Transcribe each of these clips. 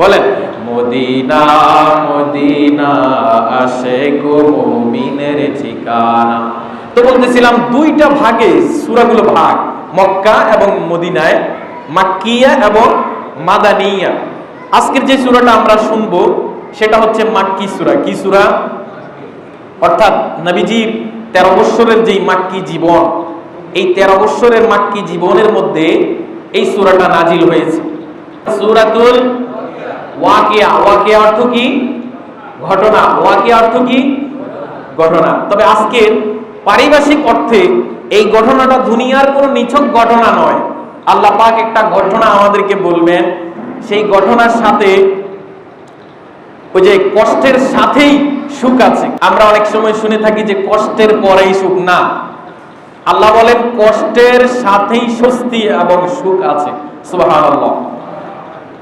বলেন। Medina Medina, আসে গো মুমিনের ঠিকানা। তো বলতেছিলাম দুইটা ভাগে সূরাগুলো ভাগ, মক্কা এবং মদিনায়, মাক্কিয়া এবং মাদানিয়া। আজকের যে সূরাটা আমরা শুনব, সেটা হচ্ছে মাক্কি সূরা। কি সূরা? অর্থাৎ নবীজির তেরো বৎসরের যেই মাক্কি জীবন, এই তেরো বৎসরের মাক্কি জীবনের মধ্যে এই সূরাটা নাজিল হয়েছে। সূরাতুল ওয়াকিয়া ওয়াকিয়া অর্থ কি? ঘটনা। ওয়াকিয়া অর্থ কি? ঘটনা। তবে আজকের পারিভাষিক অর্থে এই ঘটনাটা দুনিয়ার কোনো নিছক ঘটনা নয়। আল্লাহ পাক একটা ঘটনা আমাদেরকে বলবেন। সেই ঘটনার সাথে ওই যে কষ্টের সাথেই সুখ আছে। আমরা অনেক সময় শুনে থাকি যে কষ্টের পরেই সুখ না। আল্লাহ বলেন, কষ্টের সাথেই স্বস্তি এবং সুখ আছে। সুবহানাল্লাহ।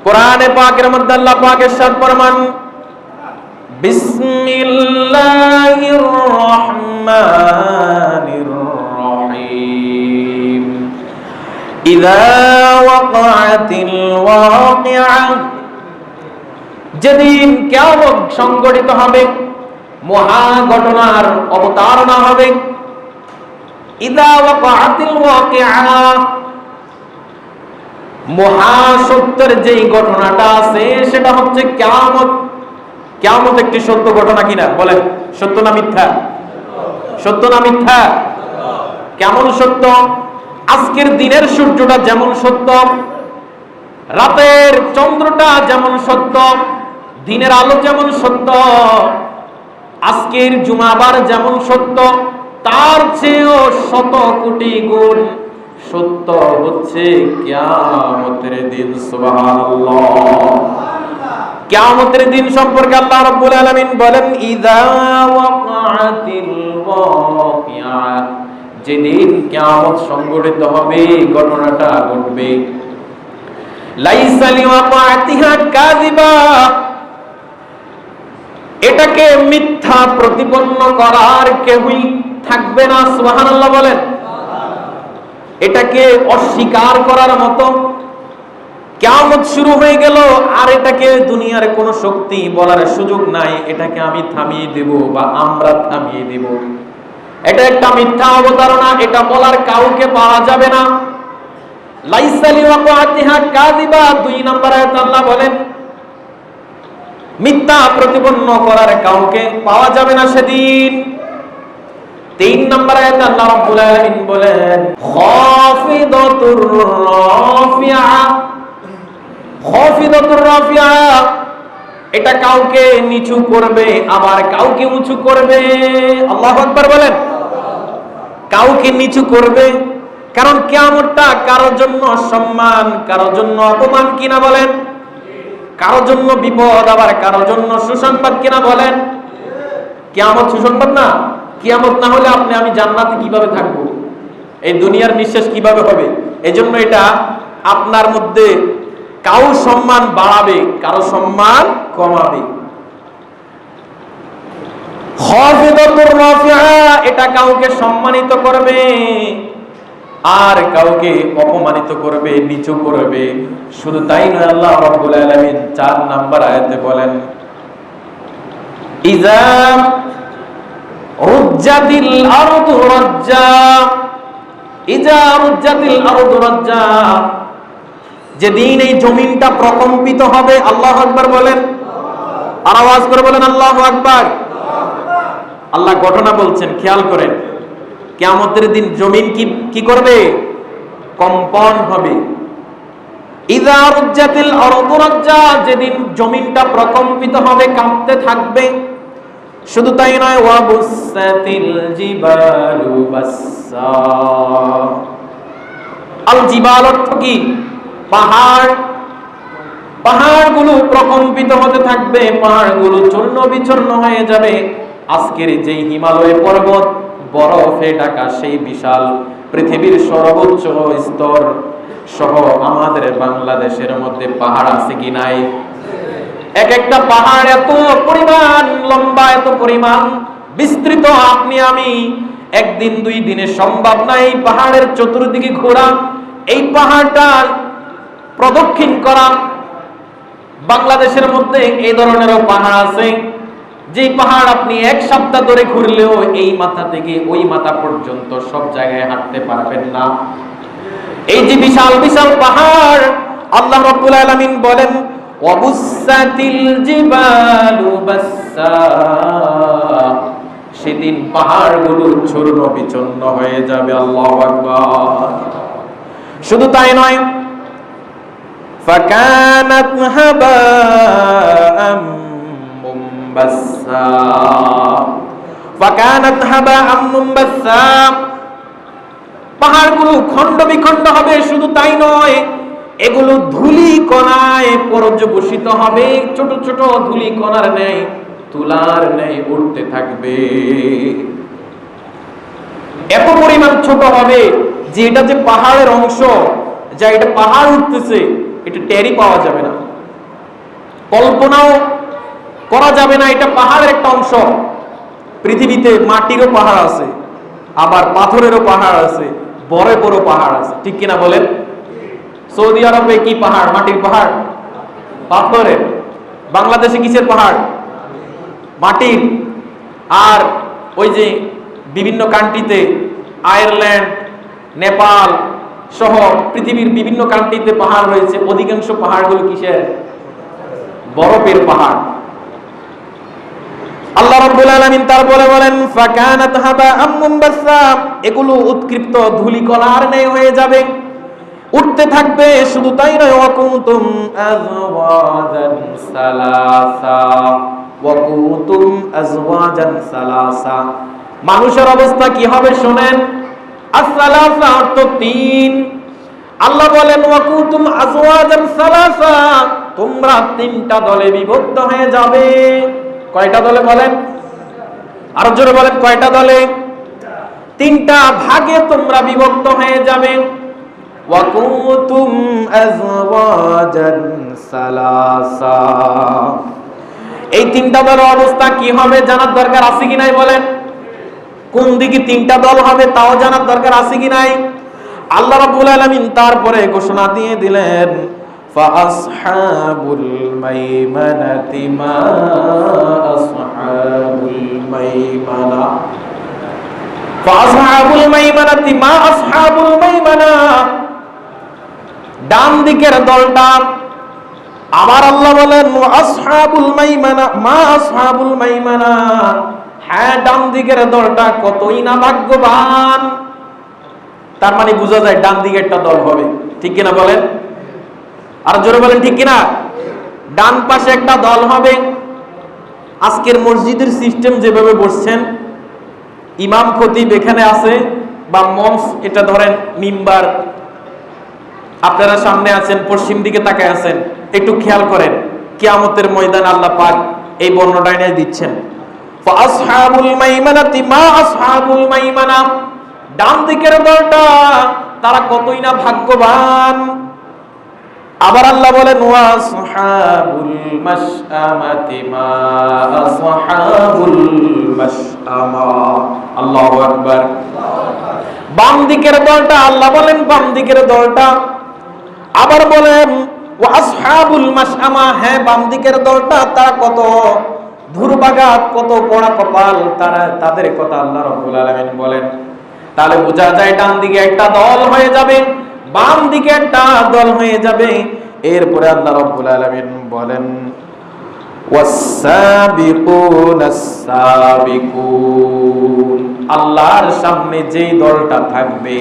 কোরআনে পাকের মধ্যে আল্লাহ পাক ইরশাদ ফরমান, বিসমিল্লাহির রহমানির রহিম। ইযা ওয়াকাতিল ওয়াকিআ। যেদিন কিয়ামত সংগঠিত হবে মহা ঘটনার অবতারণা হবে। ইদা ওয়াকাতিল ওয়াকিআ। মহাসত্যের যেই ঘটনাটা আছে, সেটা হচ্ছে কেয়ামত। কেয়ামত একটি সত্য ঘটনা কিনা? বলেন, সত্য না মিথ্যা? সত্য না মিথ্যা? কেমন সত্য? আজকের দিনের সূর্যটা যেমন সত্য, রাতের চন্দ্রটা যেমন সত্য, দিনের আলো যেমন সত্য, আজকের জুমাবার যেমন সত্য, তার চেয়েও শত কোটি গুণ সত্য হচ্ছে কিয়ামতের দিন, সুবহানাল্লাহ। কিয়ামতের দিন সম্পর্কে আল্লাহ রাব্বুল আলামিন বলেন, ইযা ওয়াকাতিল ওয়াকিআ যেদিন কিয়ামত সংঘটিত হবে, ঘটনাটা ঘটবে। লাইসা লিওয়াকাতিহা কাযিবা। এটাকে মিথ্যা প্রতিপন্ন করার কেউই থাকবে না, সুবহানাল্লাহ বলেন। এটাকে অস্বীকার করার মতো কেমন শুরু হয়ে গেল, আর এটাকে দুনিয়ার কোনো শক্তি বলার সুযোগ নাই, এটাকে আমি থামিয়ে দেব বা আমরা থামিয়ে দেব। এটা একটা মিথ্যা অবতারণা, এটা বলার কাউকে পাওয়া যাবে না। দুই বলেন, মিথ্যা প্রতিপন্ন করার কাউকে পাওয়া যাবে না সেদিন। তিন নম্বর আয়াতে আল্লাহ রাব্বুল আলামিন বলেন, খাফিদাতুর রাফিআ খাফিদাতুর রাফিআ এটা কাউকে নিচু করবে, আবার কাউকে উঁচু করবে। আল্লাহু আকবার বলেন। কাউকে নিচু করবে, কারণ কিয়ামতটা কারোর জন্য সম্মান, কারোর জন্য অপমান কিনা বলেন? কারোর জন্য বিপদ, আবার কারোর জন্য সুসংবাদ কিনা বলেন? কিয়ামত সুসংবাদ না? কিয়ামত না হলে আপনি, আমি জান্নাতে কীভাবে থাকব? এই দুনিয়ার নিঃশ্বাস কীভাবে হবে? এজন্য এটা আপনার মধ্যে কাউ সম্মান বাড়াবে, কারও সম্মান কমাবে। এটা কাউকে সম্মানিত করবে, আর কাউকে অপমানিত করবে, নিচু করবে। শুধু তাই নয়, আল্লাহ রাব্বুল আলামিন চার নাম্বার আয়াতে বলেন ইজা রাজ্জা ইজা যেদিন এই জমিনটা প্রকম্পিত হবে, আল্লাহ আকবার বলেন। আর আওয়াজ করে বলেন, আল্লাহ আকবার। আল্লাহ ঘটনা বলছেন, খেয়াল করেন। কিয়ামতের দিন জমিন কি কি করবে? কম্পন হবে। যেদিন জমিনটা প্রকম্পিত হবে, কাঁপতে থাকবে। শুধু তাই নয়, ওয়া বুসাতিল জিবালু বাসসা আল জিবাল অর্থ কি? পাহাড়। পাহাড়গুলো প্রকম্পিত হতে থাকবে, পাহাড়গুলো চূর্ণ বিচূর্ণ হয়ে যাবে। আজকের যেই হিমালয় পর্বত, বরফে ঢাকা সেই বিশাল পৃথিবীর সর্বোচ্চ স্তর সহ আমাদের বাংলাদেশের মধ্যে পাহাড় আছে কি নাই? এক একটা পাহাড় এত পরিমাণ, লম্বা এত পরিমাণ, বিস্তৃত আপনি, আমি, একদিন দুই দিনে সম্ভব না এই পাহাড়ের চতুর্দিকে ঘোরা, এই পাহাড়টা প্রদক্ষিণ করা। বাংলাদেশের মধ্যে এই ধরনেরও পাহাড় আছে। যে পাহাড় আপনি এক সপ্তাহ ধরে ঘুরলেও এই মাথা থেকে ওই মাথা পর্যন্ত সব জায়গায় হাঁটতে পারবেন না। এই যে বিশাল বিশাল পাহাড়, আল্লাহ রাব্বুল আলামিন বলেন সেদিন পাহাড়গুলো চূর্ণ বিচন্ন হয়ে যাবে আল্লাহু আকবার শুধু তাই নয় فكانت هباء منبثا فكانت هباء منبثا পাহাড়গুলো খণ্ড বিখণ্ড হবে শুধু তাই নয় এগুলো ধুলি কণায় পর্যবসিত হবে। ছোট ছোট ধুলি কণার ন্যায় তুলার ন্যায় উঠতে থাকবে। এত পরিমাণ ছোট হবে যে এটা যে পাহাড়ের অংশ, যা এটা পাহাড় উঠতেছে, এটা টেরি পাওয়া যাবে না। কল্পনাও করা যাবে না, এটা পাহাড়ের একটা অংশ। পৃথিবীতে মাটিরও পাহাড় আছে, আবার পাথরেরও পাহাড় আছে বড় বড় পাহাড় আছে। ঠিক কিনা বলেন? সৌদি আরবে কি পাহাড়? মাটির পাহাড়? পাথরের বাংলাদেশে কিসের পাহাড়? মাটির। আর ওই যে বিভিন্ন কান্ট্রিতে আয়ারল্যান্ড, নেপাল সহ পৃথিবীর বিভিন্ন কান্ট্রিতে পাহাড় রয়েছে। অধিকাংশ পাহাড়গুলো কিসের? বরফের পাহাড়। আল্লাহ রাব্বুল আলামিন তারপরে বলেন, ফাকানাত হাবা আমমুমবাসা এগুলো উৎকৃপ্ত ধূলিকণার ন্যায় হয়ে যাবে। উঠতে থাকবে, শুধু তাই নয় ওয়াকুতুম আজওয়াজান সালাসা ওয়াকুতুম আজওয়াজান সালাসা। মানুষের অবস্থা কি হবে শুনেন? আসসালাসা অর্থ তিন। আল্লাহ বলেন ওয়াকুতুম আজওয়াজান সালাসা, তোমরা তিনটা দলে বিভক্ত হয়ে যাবে। কয়টা দলে বলেন? আরও জোরে বলেন, কয়টা দলে? তিনটা ভাগে তোমরা বিভক্ত হয়ে যাবে। ওয়াকুতুম আজওয়াজান সালাসা এই তিনটা দলের অবস্থা কি হবে জানার দরকার আছে কি নাই বলেন কোন দিকে তিনটা দল হবে তাও জানার দরকার আছে কি নাই আল্লাহ রাব্বুল আলামিন তারপরে ঘোষণা দিয়ে দিলেন فأصحاب الميمنة ما أصحاب الميمنة فأصحاب الميمنة ما أصحاب الميمنة ডান দিকের দলটা, আবার আল্লাহ বলেন আসহাবুল মাইমানা, মা আসহাবুল মাইমানা। হ্যাঁ ডান দিকের দলটা কতই না ভাগ্যবান। তার মানে বোঝা যায় ডান দিকে একটা দল হবে। ঠিক কিনা বলেন? আর জোরে বলেন, ঠিক কিনা? ডান পাশে একটা দল হবে। আজকের মসজিদের সিস্টেম যেভাবে বসছেন, ইমাম খতিব এখানে আছে, বা মঞ্চ এটা ধরেন মিম্বার। আপনারা সামনে আছেন, পশ্চিম দিকে তাকায় আছেন, একটু খেয়াল করেন, কিয়ামতের ময়দান আল্লাহ পাক এই বর্ণনায় নিয়ে দিচ্ছেন। আসহাবুল মাইমানাতি, মা আসহাবুল মাইমানা। ডান দিকের দলটা তারা কতই না ভাগ্যবান। আবার আল্লাহ বলেন ওয়াসহাবুল মাশআমাতি, মা আসহাবুল মাশআমা। আল্লাহু আকবার। বাম দিকের দলটা, আল্লাহ বলেন, বাম দিকের দলটা আবার বলেন মাশআমা হ্যাঁ বাম দিকের দলটা কত কত কপাল তারা, তাদের কথা বলেন। তাহলে বোঝা যায় ডান দিকে একটা দল হয়ে যাবে বাম দিকে একটা দল হয়ে যাবে। এরপরে বলেন আল্লাহর সামনে যেই দলটা থাকবে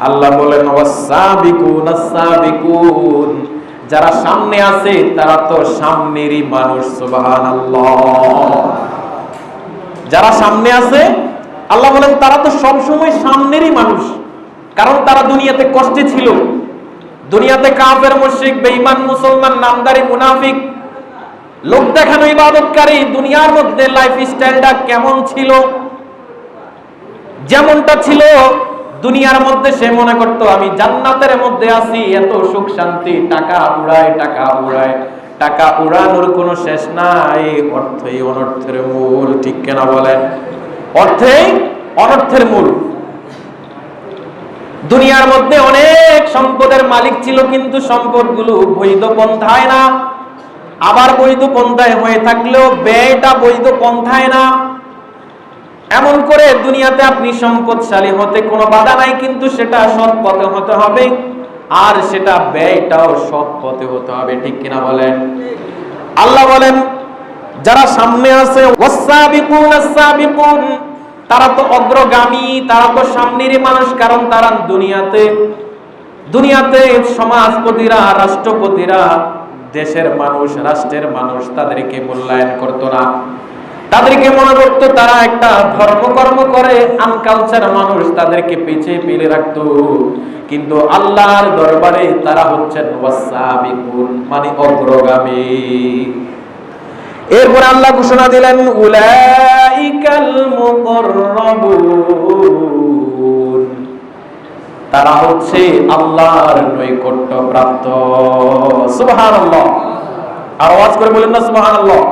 আল্লাহ বলেন যারা সামনে আছে, তারা তো সামনেরই মানুষ, সুবহানাল্লাহ। যারা সামনে আছে, আল্লাহ বলেন, তারা তো সব সময় সামনেরই মানুষ। কারণ তারা দুনিয়াতে কষ্টে ছিল। দুনিয়াতে কাফের, মুশরিক, বেঈমান, মুসলমান, নামদারি, মুনাফিক, লোক দেখানো ইবাদতকারী, দুনিয়ার মধ্যে লাইফ স্টাইলটা কেমন ছিল? যেমনটা ছিল দুনিয়ার মধ্যে সে মনে করত, আমি জান্নাতের মধ্যে আছি, এত সুখ শান্তি, টাকা উড়ায় টাকা উড়ায়, টাকা উড়ানোর কোনো শেষ নাই। অর্থই অনর্থের মূল, ঠিক কেনা বলেন? অর্থেই অনর্থের মূল। দুনিয়ার মধ্যে অনেক সম্পদের মালিক ছিল, কিন্তু সম্পদগুলো বৈধ পন্থায় না। আবার বৈধ পন্থায় হয়ে থাকলেও ব্যয়টা বৈধ পন্থায় না। এমন করে দুনিয়াতে আপনি সম্পদশালী হতে কোনো বাধা নাই, কিন্তু সেটা সৎ পথে হতে হবে, আর সেটা ব্যয়টাও সৎ পথে হতে হবে, ঠিক কিনা বলেন? আল্লাহ বলেন, যারা সামনে আছে তারা তো অগ্রগামী, তারা তো সামনেরই মানুষ, কারণ তারা দুনিয়াতে দুনিয়াতে সমাজপতিরা, রাষ্ট্রপতিরা, দেশের মানুষ, রাষ্ট্রের মানুষ, তাদেরকে মূল্যায়ন করতো না। তাদেরকে মনে করতো তারা একটা ধর্মকর্ম করে আনকালচার মানুষ তাদেরকে পিছিয়ে ফেলে রাখতো। কিন্তু আল্লাহর দরবারে তারা হচ্ছেন মানে অগ্রগামী। এরপর আল্লাহ ঘোষণা দিলেন তারা হচ্ছে আল্লাহর নৈকট্য প্রাপ্ত। সুবহানাল্লাহ। আর আওয়াজ করে বলেন না সুবহানাল্লাহ।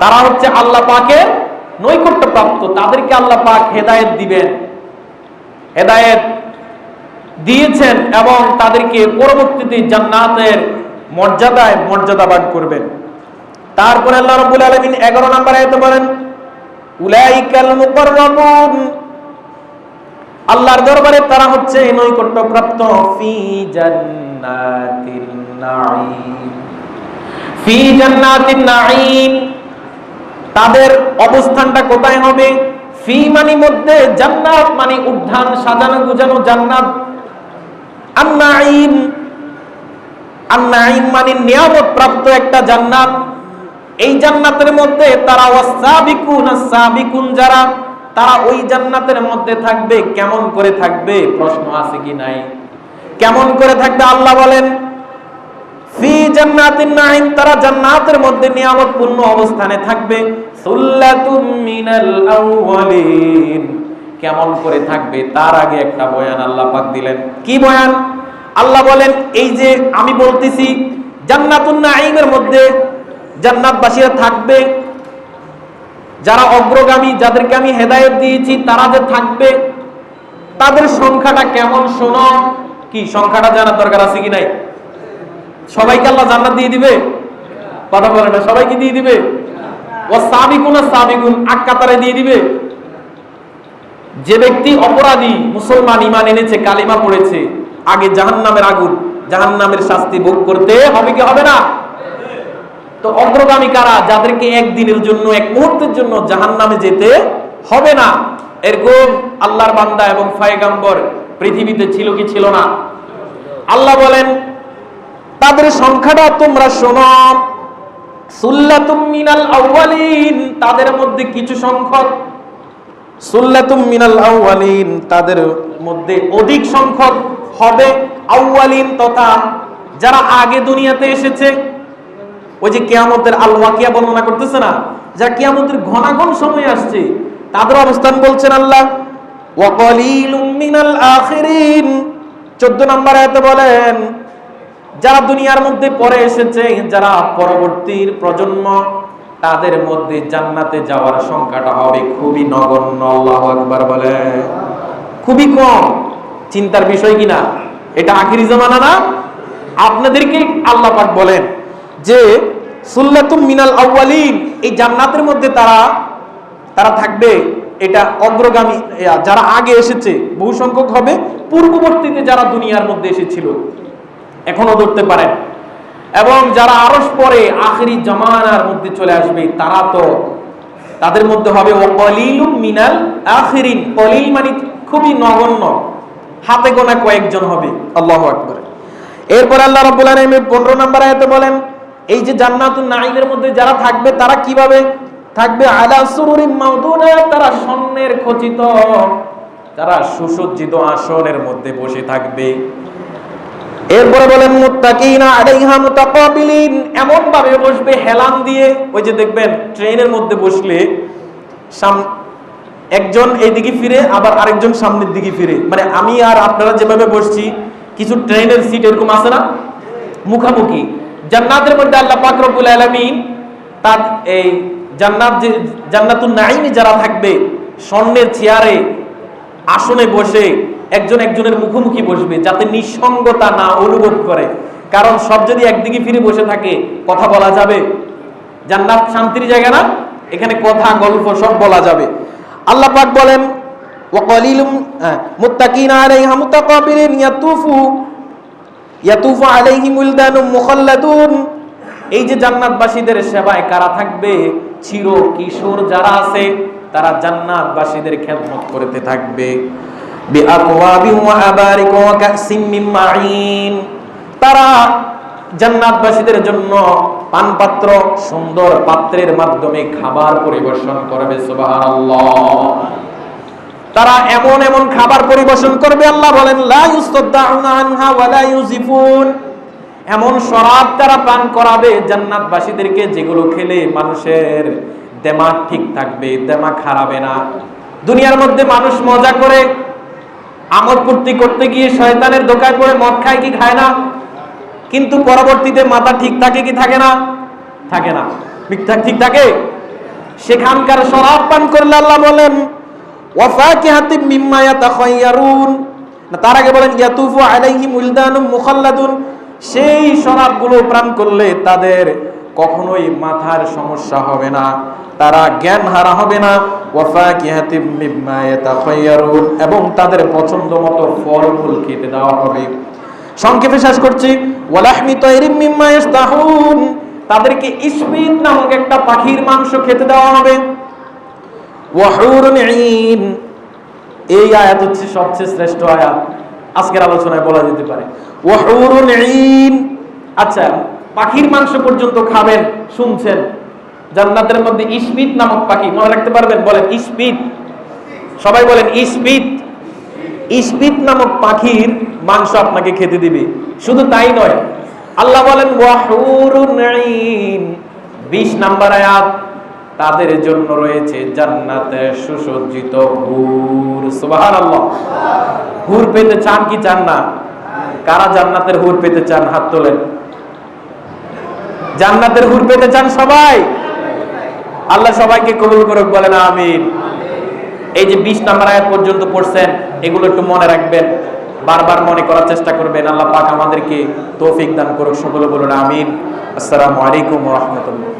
তারা হচ্ছে আল্লাহ পাকের নৈকট্য প্রাপ্ত। তাদেরকে আল্লাহ পাক হেদায়েত দিবেন। হেদায়েত দিয়েছেন এবং তাদেরকে পরবর্তীতে জান্নাতের মর্যাদায় মর্যাদাবান করবেন। তারপরে আল্লাহ রাব্বুল আলামিন 11 নম্বর আয়াতে বলেন, উলাইকাল মুকাররাবুন। আল্লাহর দরবারে তারা হচ্ছে নৈকট্য প্রাপ্ত। ফি জান্নাতিন নাঈম। ফি জান্নাতিন নাঈম। তাদের অবস্থানটা কোথায় হবে? ফি মানে মধ্যে জান্নাত মানে উদ্যান, সাজানো গুজানো জান্নাত। আন-নাঈম আন-নাঈম মানে নিয়ামত প্রাপ্ত একটা জান্নাত। এই জান্নাতের মধ্যে তারা ওয়াসাবিকুন আসাবিকুন যারা, তারা ওই জান্নাতের মধ্যে থাকবে। কেমন করে থাকবে? প্রশ্ন আছে কি নাই? কেমন করে থাকবে? আল্লাহ বলেন, ফি জান্নাতিন নাঈম, তারা জান্নাতের মধ্যে নিয়ামতপূর্ণ অবস্থানে থাকবে। কেমন করে থাকবে তার আগে একটা বয়ান আল্লাহ পাক দিলেন। কি বয়ান? আল্লাহ বলেন, এই যে আমি বলতেছি, জান্নাতুন নাঈমের মধ্যে জান্নাতবাসীরা থাকবে, যারা অগ্রগামী, যাদেরকে আমি হেদায়েত দিয়েছি, তারা যে থাকবে, তাদের সংখ্যাটা কেমন শোনো? কি, সংখ্যাটা জানার দরকার আছে কি নাই? সবাইকে আল্লাহ জান্নাত দিয়ে দিবে? কথা বলে না, সবাইকে দিয়ে দিবে? দিয়ে দিবে। যে ব্যক্তি অপরাধী মুসলমান ইমান এনেছে, কালিমা পড়েছে, আগে জাহান্নামের আগুন, জাহান্নামের শাস্তি ভোগ করতে হবে কি হবে না? তো অগ্রগামী কারা? যাদেরকে একদিনের জন্য, এক মুহূর্তের জন্য জাহান নামে যেতে হবে না। এরকম আল্লাহর বান্দা এবং ফায়গাম্বর পৃথিবীতে ছিল কি ছিল না? আল্লাহ বলেন, তাদের সংখ্যাটা তোমরা শোনো। সুল্লাতুম মিনাল আউয়ালিন, তাদের মধ্যে কিছু সংখ্যক। সুল্লাতুম মিনাল আউয়ালিন, তাদের মধ্যে অধিক সংখ্যক হবে আউয়ালিন তথা যারা আগে দুনিয়াতে এসেছে। ওই যে কিয়ামতের আল বর্ণনা করতেছে না? যা কিয়ামতের ঘনাঘন সময় আসছে, তাদের অবস্থান বলছেন আল্লাহ ওয়াকালিলুম মিনাল আখিরিন। 14 নম্বর আয়াতে বলেন যারা দুনিয়ার মধ্যে পরে এসেছে, যারা পরবর্তীর প্রজন্ম, তাদের মধ্যে জান্নাতে যাওয়ার সংখ্যাটা হবে খুবই নগণ্য, আল্লাহু আকবার বলে খুবই কম। চিন্তার বিষয় কিনা এটা আখিরি জামানা না? আপনাদেরকে আল্লাহ পাক বলেন যে, সুল্লাতুম মিনাল আউয়ালিন, এই জান্নাতের মধ্যে তারা তারা থাকবে। এটা অগ্রগামী যারা আগে এসেছে বহু সংখ্যক হবে। পূর্ববর্তীতে যারা দুনিয়ার মধ্যে এসেছিল এখনও ধরতে পারেন এবং যারা আরস পরে আখেরি জামানার মধ্যে চলে আসবে, তারা তো তাদের মধ্যে হবে ও কলিলুম মিনাল আখিরিন। কলিল মানে খুবই নগণ্য। হাতে গোনা কয়েকজন হবে। আল্লাহ আকবার। এরপর আল্লাহ রাব্বুল আলামিন 15 নম্বর আয়াতে বলেন, এই যে জান্নাতুন নাঈমের মধ্যে যারা থাকবে, তারা কীভাবে থাকবে? আলা সুরুরিম মাউদুনা তারা স্বর্ণের খচিত। তারা সুসজ্জিত আসনের মধ্যে বসে থাকবে। এরপরে বলেন এমন ভাবে বসবে হেলান দিয়ে, ওই যে দেখবেন, ট্রেনের মধ্যে বসলে সাম, একজন এইদিকে ফিরে, আবার আরেকজন সামনের দিকে ফিরে। মানে আমি আর আপনারা যেভাবে বসছি, কিছু ট্রেনের সিট এরকম আছে না? মুখামুখি। জান্নাতের মধ্যে আল্লাহ পাক আলামিন তার এই জান্নাত যে, জান্নাতুন নাঈমে যারা থাকবে, স্বর্ণের চেয়ারে, আসনে বসে একজন একজনের মুখোমুখি বসবে যাতে নিঃসঙ্গতা না অনুভব করে। কারণ সব যদি একদিকে ফিরে বসে থাকে, কথা বলা যাবে। জান্নাত শান্তির জায়গা না? এখানে কথা, গল্প সব বলা যাবে। আল্লাহ পাক বলেন, ওয়াকালিলুম মুত্তাকিনা আলাইহা মুতাকাবিরিন ইয়াতুফু ইয়াতুফু আলাইহিম উলদানুম মুখাল্লাদুন। এই যে জান্নাতবাসীদের সেবায় কারা থাকবে? চির কিশোর যারা আছে, তারা জান্নাতবাসীদের খেদমত করতে থাকবে। তারা জান্নাতবাসীদের জন্য পানপাত্র, সুন্দর পাত্রের মাধ্যমে খাবার পরিবেশন করবে তারা এমন এমন খাবার পরিবেশন করবে, আল্লাহ বলেন এমন শরাব তারা পান করাবে জান্নাতবাসীদেরকে, যেগুলো খেলে মানুষের দেমাগ ঠিক থাকবে দেমাগ খারাবে না। দুনিয়ার মধ্যে মানুষ মজা করে আমোদ ফুর্তি করতে গিয়ে শয়তানের দোকায় পড়ে মদ খায় কি খায় না? কিন্তু পরবর্তীতে মাথা ঠিক থাকে কি থাকে না? থাকে না। ঠিক ঠিক থাকে। সেখানকার শরাব পান করলে আল্লাহ বলেন ওয়াফাকিহাতিম মিম্মা ইয়াতাখায়্যারুন তার আগে বলেন, ইয়াতুফু আলাইহিম উলদানুম মুখাল্লাদুন। সেই শরাবগুলো পান করলে তাদের কখনোই মাথার সমস্যা হবে না, তারা জ্ঞান হারা হবে না। এবং তাদের পছন্দ মতো ফলমূল খেতে দেওয়া হবে। সংক্ষেপে শেষ করছি তাদেরকে ইসমিত নামক একটা পাখির মাংস খেতে দেওয়া হবে। এই আয়াত হচ্ছে সবচেয়ে শ্রেষ্ঠ আয়াত। আজকের আলোচনায় বলা যেতে পারে। আচ্ছা পাখির মাংস পর্যন্ত খাবেন, শুনছেন। জান্নাতের মধ্যে ইসমিত নামক পাখি, মনে রাখতে পারবেন, বলেন ইসমিত। সবাই বলেন ইসমিত। ইসপিত নামক পাখির মাংস আপনাকে খেতে দিবে। শুধু তাই নয়, আল্লাহ বলেন 20 নাম্বার আয়াত, তাদের জন্য রয়েছে জান্নাতে সুসজ্জিত হুর। সুবহানাল্লাহ। হুর পেতে চান কি চান না? কারা জান্নাতের হুর পেতে চান? হাত তোলেন। জান্নাতের হুর পেতে চান সবাই? আল্লাহ সবাইকে কবুল করুক, বলেন আমিন। এই যে বিশ নাম্বার আয়াত পর্যন্ত পড়ছেন, এগুলো একটু মনে রাখবেন, বারবার মনে করার চেষ্টা করবেন। আল্লাহ পাক আমাদেরকে তৌফিক দান করুক, সকলে বলুন আমিন। আসসালামু আলাইকুম রহমতুল্লাহ।